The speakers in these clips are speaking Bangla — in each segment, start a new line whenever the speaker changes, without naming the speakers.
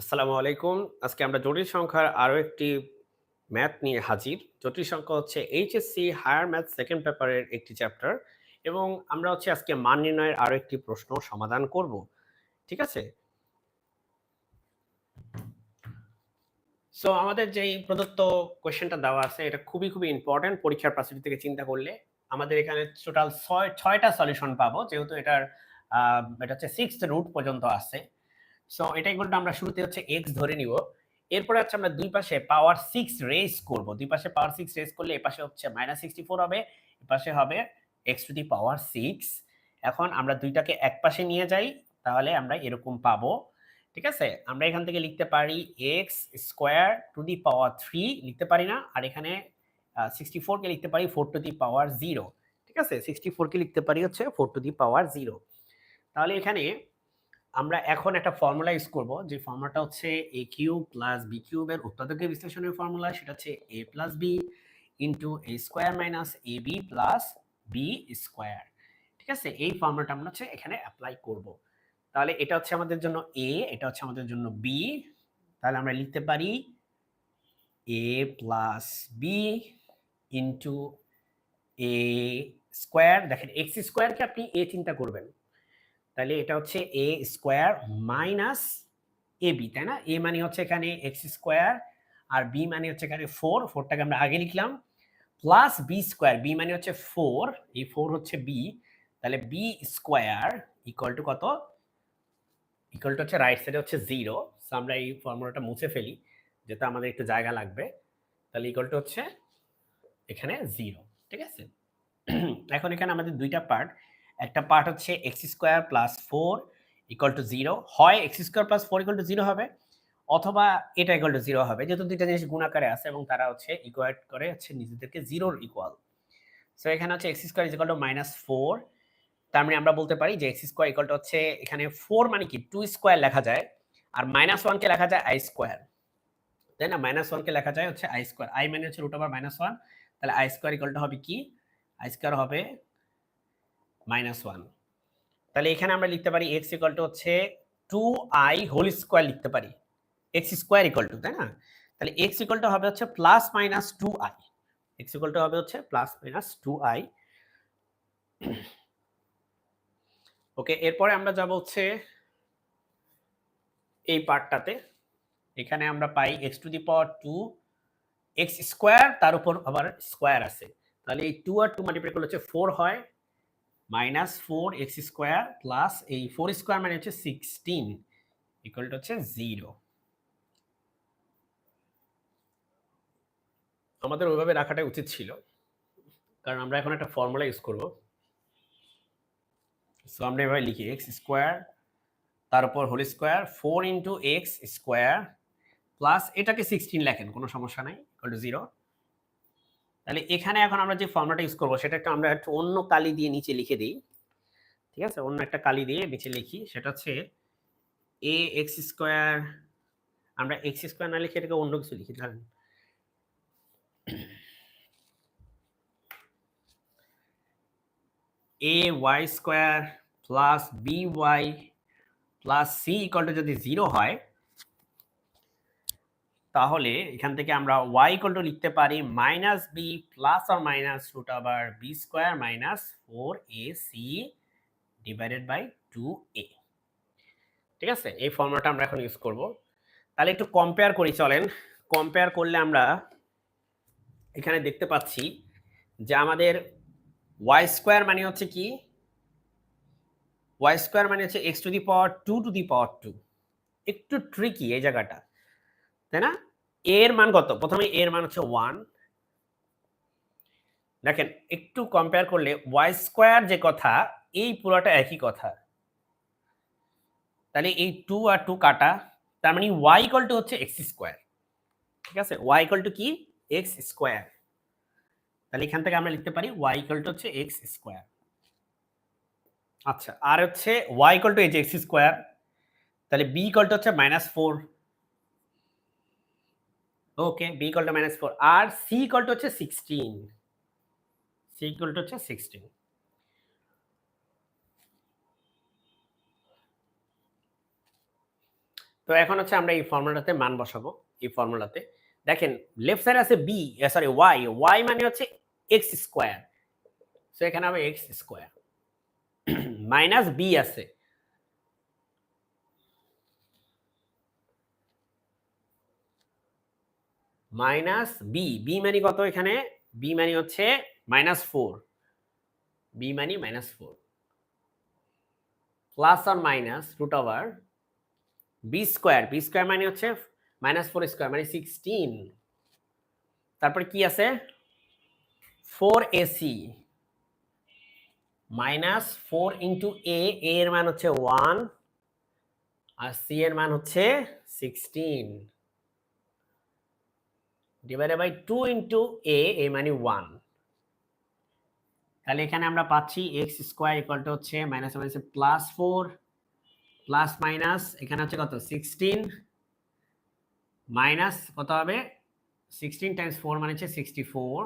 আসসালামু আলাইকুম। আজকে আমরা জটিল সংখ্যার আরও একটি ম্যাথ নিয়ে হাজির। জটিল সংখ্যা হচ্ছে এইচএসসি হায়ার ম্যাথ সেকেন্ড পেপারের একটি চ্যাপ্টার এবং আমরা হচ্ছে আজকে মান নির্ণয়ের আরও একটি প্রশ্ন সমাধান করব। ঠিক আছে? সো আমাদের যেই প্রদত্ত কোয়েশ্চেনটা দেওয়া আছে এটা খুবই, খুবই ইম্পোর্টেন্ট পরীক্ষার পার্সপেক্টিভ থেকে চিন্তা করলে। আমাদের এখানে টোটাল ছয় ছয়টা সলিউশন পাবো। যেহেতু এটার এটা হচ্ছে সিক্স রুট পর্যন্ত আছে। সো এটা ইকুয়াল টু আমরা শুরুতে হচ্ছে x ধরে নিব। এরপরে হচ্ছে আমরা দুই পাশে পাওয়ার 6 রেজ করব। দুই পাশে পাওয়ার 6 রেজ করলে এপাশে হচ্ছে -64 হবে, এপাশে হবে x টু দি পাওয়ার 6। এখন আমরা দুইটাকে এক পাশে নিয়ে যাই, তাহলে আমরা এরকম পাবো। ঠিক আছে? আমরা এখান থেকে লিখতে পারি x square to the power 3 লিখতে পারি না? আর এখানে আ 64 কে লিখতে পারি 4 টু দি পাওয়ার 0। ঠিক আছে? 64 কে লিখতে পারি হচ্ছে 4 টু দি পাওয়ার 0। তাহলে এখানে আমরা এখন একটা ফর্মুলা ইউজ করব। যে ফর্মুলাটা হচ্ছে এ কিউব প্লাস b কিউবের উৎপাদকের বিশ্লেষণের ফর্মুলা সেটা হচ্ছে A plus B into A square minus A B plus B square ঠিক আছে? এই ফর্মুলাটা আমরা হচ্ছে এখানে অ্যাপ্লাই করব। তাহলে এটা হচ্ছে আমাদের জন্য এ এটা হচ্ছে আমাদের জন্য বি তাহলে আমরা লিখতে পারি A plus B into A square দেখেন, x স্কোয়ারকে আপনি এ চিন্তা করবেন। তাহলে এটা হচ্ছে A square minus A B তাই না? এ মানে হচ্ছে এখানে এক্স স্কোয়ার আর বি মানে হচ্ছে এখানে ফোর ফোরটাকে আমরা আগে লিখলাম প্লাস বি স্কোয়ার বি মানে হচ্ছে ফোর এই ফোর হচ্ছে বি তাহলে বি স্কোয়ার ইকুয়াল টু কত? ইকুয়াল টু হচ্ছে রাইট সাইডে হচ্ছে জিরো সো আমরা এই ফর্মুলাটা মুছে ফেলি যেটা আমাদের একটু জায়গা লাগবে, তাহলে ইকুয়াল টু হচ্ছে এখানে জিরো ঠিক আছে? এখন এখানে আমাদের দুইটা পার্ট একটা পার্ট হচ্ছে X square plus four equal to zero হয় X square plus four equal to zero হবে, অথবা এটা ইকুয়াল টু জিরো হবে। যেহেতু দুইটা জিনিস গুণাকারে আছে এবং তারা হচ্ছে ইকুয়াল করে হচ্ছে নিজেদেরকে জিরোর ইকুয়াল সো এখানে হচ্ছে X square equal to minus four তার মানে আমরা বলতে পারি যে এক্স স্কোয়ার ইকুয়াল টু হচ্ছে এখানে ফোর মানে কি? টু স্কোয়ার লেখা যায়, আর মাইনাস ওয়ানকে লেখা যায় আই স্কোয়ার তাই না? মাইনাস ওয়ানকে লেখা যায় হচ্ছে আই স্কোয়ার আই মানে হচ্ছে রুট ওভার মাইনাস ওয়ান তাহলে আই স্কোয়ার ইকুয়াল টু হবে কি? আই স্কোয়ার হবে মাইনাস ওয়ান তাহলে এখানে আমরা লিখতে পারি এক্স ইকাল টু হচ্ছে টু আই হোল স্কোয়ার লিখতে পারি। এক্স স্কোয়ার ইকাল টু তাই না? তাহলে এক্স ইকাল টু হবে হচ্ছে plus minus two I X equal to হবে হচ্ছে plus minus two I okay এরপরে আমরা যাব হচ্ছে এই পার্টটাতে। এখানে আমরা পাই X to the power two X square তার উপর আবার স্কোয়ার আছে। তাহলে এই টু আর টু মাল্টিপ্লাই করলে হচ্ছে ফোর হয়। Minus four X square plus এই ফোর স্কোয়ার মানে হচ্ছে সিক্সটিন ইকুয়াল টু হচ্ছে জিরো। আমাদের ওইভাবে রাখাটাই উচিত ছিল, কারণ আমরা এখন একটা ফর্মুলা ইউজ করব। সো আমরা এভাবে লিখি, এক্স স্কোয়ার তার উপর whole square, four into X square, plus এটাকে সিক্সটিন লেখেন, কোনো সমস্যা নাই ইকুয়াল টু জিরো তাহলে এখানে এখন আমরা যে ফর্মুলাটা ইউজ করব, সেটা একটা আমরা একটু অন্য কালি দিয়ে নিচে লিখে দিই। ঠিক আছে? অন্য একটা কালি দিয়ে নিচে লিখি। সেটা হচ্ছে এ এক্স স্কোয়ার আমরা এক্স স্কোয়ার না লিখে এটাকে অন্য কিছু লিখি, ধরেন। A Y square plus B Y plus C equal to যদি জিরো হয় তাহলে এখান থেকে আমরা ওয়াই টু লিখতে পারি মাইনাস বি প্লাস আর মাইনাস রুট আবার B square minus four A C divided by two A ঠিক আছে? এই ফর্মুলাটা আমরা এখন ইউজ করব। তাহলে একটু কম্পেয়ার করি চলেন। কম্পেয়ার করলে আমরা এখানে দেখতে পাচ্ছি যে আমাদের ওয়াই স্কোয়ার মানে হচ্ছে কি? ওয়াই স্কোয়ার মানে হচ্ছে X to the power two to the power two একটু ট্রিকি এই জায়গাটা। তাই না? এর মান কত? প্রথমে এর মান হচ্ছে ওয়ান দেখেন, একটু কম্পেয়ার করলে ওয়াই স্কোয়ার যে কথা, এই পুরোটা একই কথা। তাহলে এই টু আর টু কাটা, তার মানে ওয়াই ইকল টু হচ্ছে এক্স স্কোয়ার ঠিক আছে? ওয়াই ইকল টু কি? এক্স স্কোয়ার তাহলে এখান থেকে আমরা লিখতে পারি ওয়াই ইকল টু হচ্ছে এক্স স্কোয়ার আচ্ছা আর হচ্ছে ওয়াই ইকল টু এই যে এক্স স্কোয়ার তাহলে বি ইকল টু হচ্ছে minus four okay B equal to minus four R C equal to হচ্ছে সিক্সটিন সি ইকুয়াল টু হচ্ছে সিক্সটিন তো এখন হচ্ছে আমরা এই ফর্মুলাতে মান বসাবো, এই ফর্মুলাতে। দেখেন লেফট সাইড আছে বি সরি ওয়াই ওয়াই মানে হচ্ছে এক্স স্কোয়ার সো এখানে হবে এক্স স্কোয়ার মাইনাস বি আছে। মাইনাস বি বি মানে কত এখানে? বি মানে হচ্ছে মাইনাস ফোর বি মানে মাইনাস ফোর প্লাস আর minus root over B square B square মানে হচ্ছে মাইনাস ফোর স্কোয়ার মানে সিক্সটিন তারপর কি আছে? Four AC minus four into A এর মান হচ্ছে ওয়ান আর সি এর মান হচ্ছে sixteen divided by two into A A মানে ওয়ান তাহলে এখানে আমরা পাচ্ছি এক্স স্কোয়ার ইকুয়াল টু হচ্ছে minus minus plus four plus minus এখানে হচ্ছে কত? সিক্সটিন মাইনাস কত হবে? সিক্সটিন টাইমস ফোর মানে হচ্ছে sixty four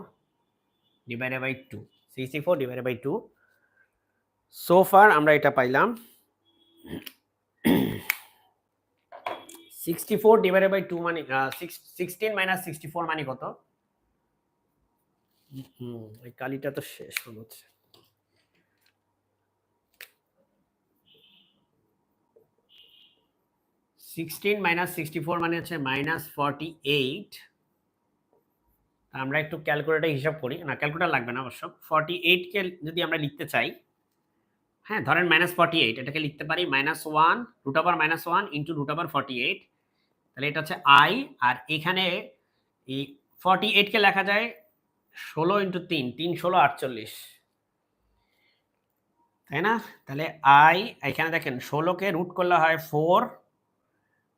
divided by two sixty four divided by two so far আমরা এটা পাইলাম. Sixty four divided by two মানে সিক্সটিন মাইনাস সিক্সটি ফোর মানে কত? হুম, এই কালিটা তো শেষ হচ্ছে। সিক্সটিন মাইনাস সিক্সটি ফোর মানে হচ্ছে মাইনাস ফর্টি এইট আমরা একটু ক্যালকুলেটার হিসাব করি। না ক্যালকুলেটার লাগবে না অবশ্য। ফর্টি এইটকে যদি আমরা লিখতে চাই হ্যাঁ ধরেন মাইনাস ফর্টি এইট এটাকে লিখতে পারি minus one root over minus one into root over forty eight তাহলে এটা হচ্ছে আই আর এখানে এই ফর্টি এইটকে লেখা যায় ষোলো ইন্টু তিন তিন ষোলো আটচল্লিশ। তাই না? তাহলে আই এখানে দেখেন ষোলোকে রুট করলে হয় ফোর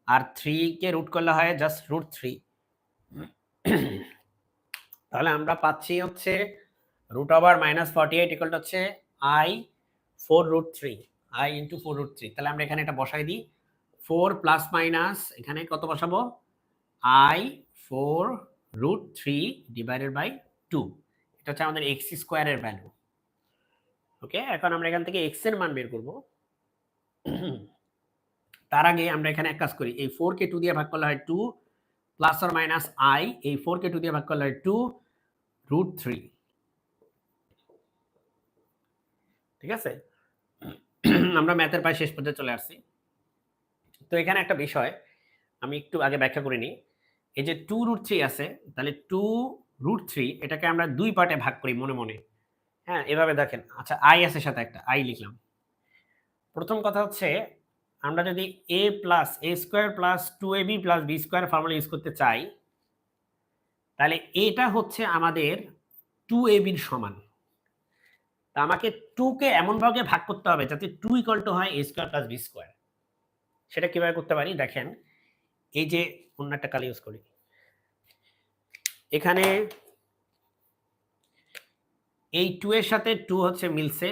আর থ্রিকে রুট করলে হয় জাস্ট রুট থ্রি তাহলে আমরা পাচ্ছি হচ্ছে root over minus forty eight equal হচ্ছে I four root three I into four root three তাহলে আমরা এখানে এটা বসাই দিই। ফোর প্লাস মাইনাস এখানে কত বসাবো? I four root three divided by two এটা হচ্ছে আমাদের এক্স স্কোয়ারের ভ্যালু ওকে এখন আমরা এখান থেকে এক্সের মান বের করব। তার আগে আমরা এখানে এক কাজ করি, এই ফোর কে টু দিয়ে ভাগ করলে হয় টু প্লাস আর মাইনাস আই এই ফোর কে টু দিয়ে ভাগ করলে হয় টু রুট থ্রি ঠিক আছে? আমরা ম্যাথের প্রায় শেষ পর্যায়ে চলে আসছি। তো এখানে একটা বিষয়, আমি একটু আগে ব্যাখ্যা করে নিই। এই যে টু রুট থ্রি আছে, তাহলে টু রুট থ্রি এটাকে আমরা দুই পার্টে ভাগ করি মনে মনে। হ্যাঁ এভাবে দেখেন। আচ্ছা আই আছে সাথে একটা আই লিখলাম। প্রথম কথা হচ্ছে, আমরা যদি A plus A square plus two A B plus B square formula use করতে চাই, তাহলে এটা হচ্ছে আমাদের টু এ বির সমান। তা আমাকে টুকে এমনভাবে ভাগ করতে হবে যাতে টু ইকুয়াল টু হয় A square plus B square সেটা কীভাবে করতে পারি? দেখেন, এই যে অন্য একটা কালি ইউজ করি। এখানে এই টু এর সাথে টু হচ্ছে মিলছে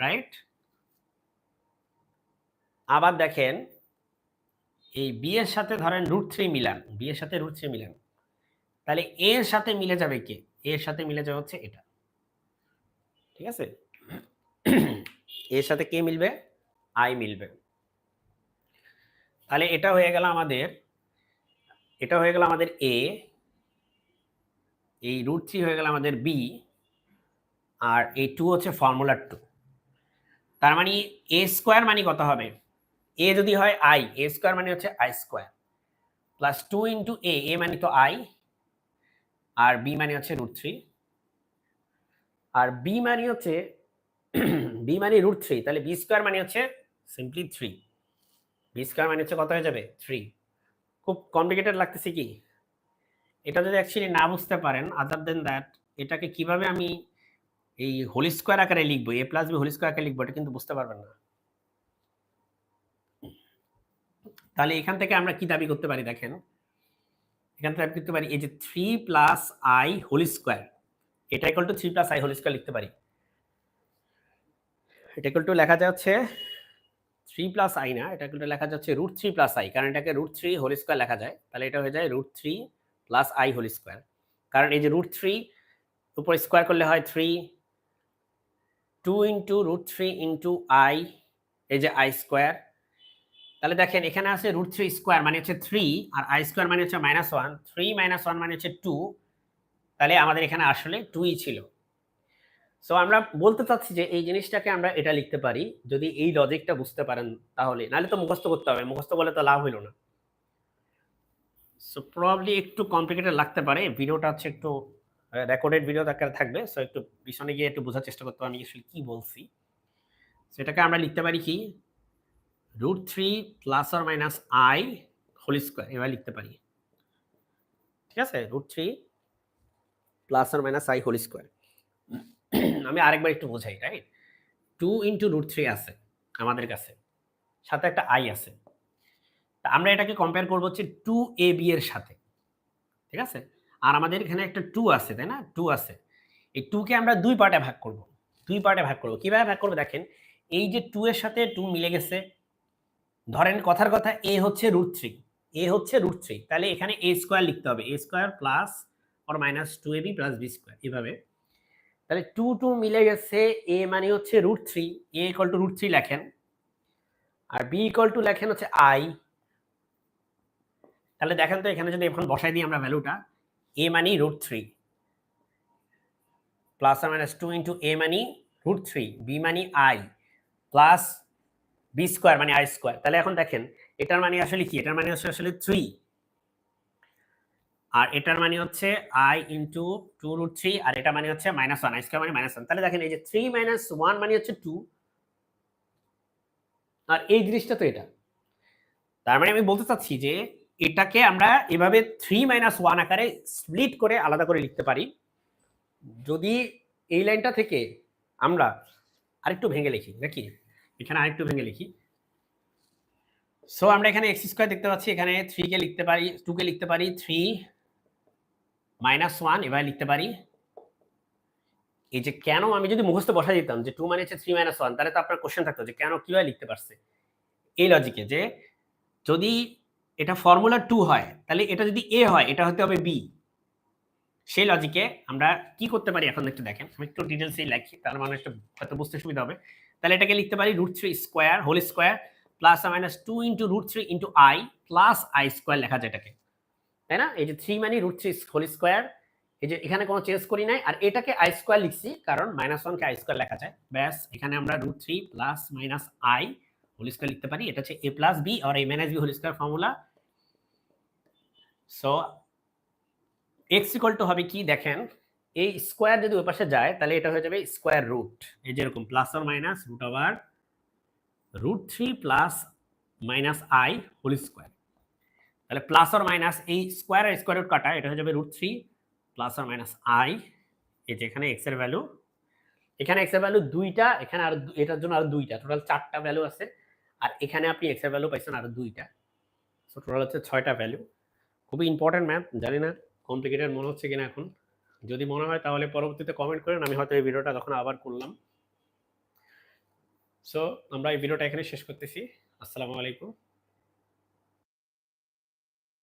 রাইট আবার দেখেন, এই বি এর সাথে ধরেন রুট থ্রি মিলান বি এর সাথে রুট থ্রি মিলান। তাহলে এ এর সাথে মিলে যাবে কে? এ এর সাথে মিলে যাবে হচ্ছে এটা। ঠিক আছে? এর সাথে কে মিলবে? আই মিলবে। তাহলে এটা হয়ে গেল আমাদের, এটা হয়ে গেল আমাদের এ এই রুট থ্রি হয়ে গেল আমাদের বি আর এই টু হচ্ছে ফর্মুলার টু তার মানে এ স্কোয়ার মানে কত হবে? এ যদি হয় আই এ স্কোয়ার মানে হচ্ছে I square plus two into A A মানে তো আই আর বি মানে হচ্ছে রুট থ্রি আর বি মানে হচ্ছে বি মানে রুট থ্রি তাহলে বি স্কোয়ার মানে হচ্ছে সিম্পলি থ্রি বি স্কোয়ার মানে হচ্ছে কত হয়ে যাবে? থ্রি খুব কমপ্লিকেটেড লাগতেছে কি? এটা যদি অ্যাকচুয়ালি না বুঝতে পারেন আদার দেন দ্যাট এটাকে কীভাবে আমি এই হোল স্কোয়ার আকারে লিখব? A plus B whole square আকারে লিখব, এটা কিন্তু বুঝতে পারবেন না। তাহলে এখান থেকে আমরা কি দাবি করতে পারি দেখেন? এখান থেকে দাবি করতে পারি এই যে three plus I whole square এটা equal to three plus I whole square লিখতে পারি। এটা ইকুয়াল টু লেখা যাচ্ছে থ্রি প্লাস আই না এটা টু লেখা যাচ্ছে রুট থ্রি প্লাস আই কারণ এটাকে রুট থ্রি হোল স্কোয়ার লেখা যায়, তাহলে এটা হয়ে যায় root three plus I whole square কারণ এই যে রুট থ্রি উপর স্কোয়ার করলে হয় three two into root three into I এই যে আই স্কোয়ার তাহলে দেখেন, এখানে আছে রুট থ্রি স্কোয়ার মানে হচ্ছে থ্রি আর আই স্কোয়ার মানে হচ্ছে minus one three minus one মানে হচ্ছে টু তাহলে আমাদের এখানে আসলে টুই ছিল। সো আমরা বলতে চাচ্ছি যে এই জিনিসটাকে আমরা এটা লিখতে পারি, যদি এই লজিকটা বুঝতে পারেন তাহলে। নাহলে তো মুখস্থ করতে হবে, মুখস্থ করলে তো লাভ হইল না। সো প্রবলি একটু কমপ্লিকেটেড লাগতে পারে। ভিডিওটা হচ্ছে একটু রেকর্ডেড ভিডিও আকারে থাকবে। সো একটু পিছনে গিয়ে একটু বোঝার চেষ্টা করতে হবে, আমি আসলে কি বলছি। সেটাকে আমরা লিখতে পারি কি? রুট থ্রি প্লাস আর মাইনাস আই হোল স্কোয়ার এভাবে লিখতে পারি। ঠিক আছে? রুট থ্রি প্লাস আর মাইনাস আই হোল স্কোয়ার আমি আরেকবার একটু বোঝাই right two into root three আছে আমাদের কাছে, সাথে একটা আই আছে। তা আমরা এটাকে কম্পেয়ার করব হচ্ছে টু এ বি এর সাথে, ঠিক আছে? আর আমাদের এখানে একটা টু আছে, তাই না? টু আছে। এই টুকে আমরা দুই পার্টে ভাগ করব, দুই পার্টে ভাগ করব। কীভাবে ভাগ করব দেখেন, এই যে টু এর সাথে টু মিলে গেছে, ধরেন কথার কথা এ হচ্ছে রুট থ্রি এ হচ্ছে রুট থ্রি তাহলে এখানে এ স্কোয়ার লিখতে হবে A square plus or minus two A B plus B square এভাবে। তাহলে টু টু মিলে গেছে এ মানে হচ্ছে root three A equal to root three লেখেন। আর বি ইকল টু লেখেন হচ্ছে আই তাহলে দেখেন তো এখানে যদি এখন বসাই দিই আমরা ভ্যালুটা এ মানি রুট থ্রি প্লাস আর মাইনাস টু ইন্টু এ মানি রুট থ্রি বি মানি আই প্লাস বি স্কোয়ার মানে আই স্কোয়ার তাহলে এখন দেখেন, এটার মানে আসলে কি? এটার মানে আসলে থ্রি আর এটার মানে হচ্ছে I into two root three আর এটা মানে হচ্ছে মাইনাস ওয়ান আই স্কোয়ার মানে মাইনাস ওয়ান তাহলে দেখেন এই যে থ্রি মাইনাস ওয়ান মানে হচ্ছে টু আর এই জিনিসটা তো এটা। তার মানে আমি বলতে চাচ্ছি যে এটাকে আমরা এভাবে থ্রি মাইনাস ওয়ান আকারে স্প্লিট করে আলাদা করে লিখতে পারি। যদি এই লাইনটা থেকে আমরা আরেকটু ভেঙে লিখি নাকি এখানে আরেকটু ভেঙে লিখি। সো আমরা এখানে এক্স স্কোয়ার দেখতে পাচ্ছি, এখানে থ্রি কে লিখতে পারি টু কে লিখতে পারি থ্রি মাইনাস ওয়ান এবার লিখতে পারি। এই যে কেন আমি যদি মুখস্থ বসা দিতাম যে টু মানে হচ্ছে থ্রি মাইনাস ওয়ান তাহলে তো আপনার কোশ্চেন থাকতো যে কেন কীভাবে লিখতে পারছে? এই লজিকে যে যদি এটা ফর্মুলা টু হয়, তাহলে এটা যদি এ হয়, এটা হতে হবে বি সেই লজিকে আমরা কি করতে পারি এখন একটু দেখেন, আমি একটু ডিটেলসে লিখি তার মানে একটু হয়তো বুঝতে সুবিধা হবে। তাহলে এটাকে লিখতে পারি root three square whole square plus minus two into root three into I plus I square লেখা যায় এটাকে। তাই না? এই যে থ্রি মানে রুট থ্রি হোল স্কোয়ার এই যে এখানে কোনো চেঞ্জ করি নাই। আর এটাকে আই স্কোয়ার লিখছি, কারণ মাইনাস ওয়ানকে আই স্কোয়ার লেখা যায়। ব্যাস, এখানে আমরা root three plus minus I whole square লিখতে পারি। এটা হচ্ছে এ plus B R A minus B whole square formula so X equal to হবে কি? দেখেন, এই স্কোয়ার যদি ওই পাশে যায়, তাহলে এটা হয়ে যাবে স্কোয়ার রুট এই যেরকম plus R minus root over root three plus minus I whole square তাহলে প্লাস আর মাইনাস এই স্কোয়ার আর স্কোয়ার রুট কাটা, এটা হয়ে যাবে রুট থ্রি প্লাস আর মাইনাস আই এই যে এখানে এক্সের ভ্যালু এখানে এক্সের ভ্যালু দুইটা, এখানে আর এটার জন্য আর দুইটা টোটাল চারটা ভ্যালু আছে, আর এখানে আপনি এক্সের ভ্যালু পাইছেন আর দুইটা সো টোটাল হচ্ছে ছয়টা ভ্যালু খুবই ইম্পর্টেন্ট ম্যাথ জানি না কমপ্লিকেটেড মনে হচ্ছে কিনা এখন, যদি মনে হয় তাহলে পরবর্তীতে কমেন্ট করেন, আমি হয়তো এই ভিডিওটা তখন আবার করলাম সো আমরা এই ভিডিওটা এখানে শেষ করতেছি, আসসালামু আলাইকুম।